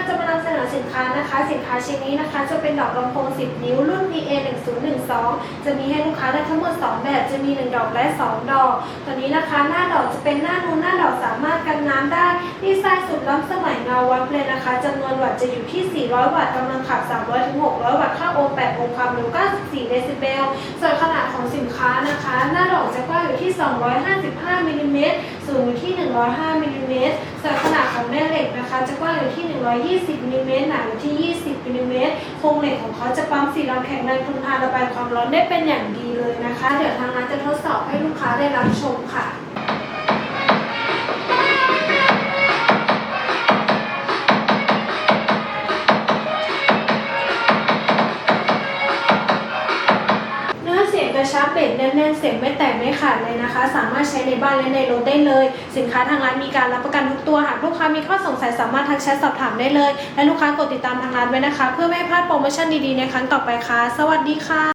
านำเสนอสินค้านะคะ สินค้าชิ้นนี้นะคะ จะเป็นดอกลำโพง 10 นิ้วรุ่น PA 1012จะมีให้ลูกค้าได้ทั้งหมด 2 แบบ จะมี 1 ดอกและ 2 ดอก ตัวนี้นะคะ หน้าดอกจะเป็นหน้านูนหน้าดอกสามารถกันน้ำได้ดีไซน์สุดล้ำสมัยเงาวับเลยนะคะจำนวนวัตต์จะอยู่ที่ 400 วัตต์กำลังขับ 300ถึง600 วัตต์ค่าโอห์8โอห์ความเร็ว94 เดซิเบล ส่วนขนาดของสินค้านะคะหน้า ที่ 255มิลลิเมตรสูงอยู่ที่ 105มิลลิเมตรส่วนขนาดของแม่เหล็กนะคะ จะกว้างอยู่ที่ 120มิลลิเมตรหนาอยู่ที่ 20มิลลิเมตรโครงเหล็กของเขาจะปั๊มสีรำแข็งแรงทนทานระบายความร้อนได้เป็นอย่างดีเลยนะคะ เดี๋ยวทางร้านจะทดสอบให้ลูกค้าได้รับชมค่ะ กระชับเบสแน่นๆเสียงไม่แตกไม่ขาดเลยนะคะ สามารถใช้ในบ้านและในรถได้เลย สินค้าทางร้านมีการรับประกันทุกตัวหากลูกค้ามีข้อสงสัยสามารถทักแชทสอบถามได้เลย และลูกค้ากดติดตามทางร้านไว้นะคะ เพื่อไม่ให้พลาดโปรโมชั่นดีๆในครั้งต่อไปค่ะ สวัสดีค่ะ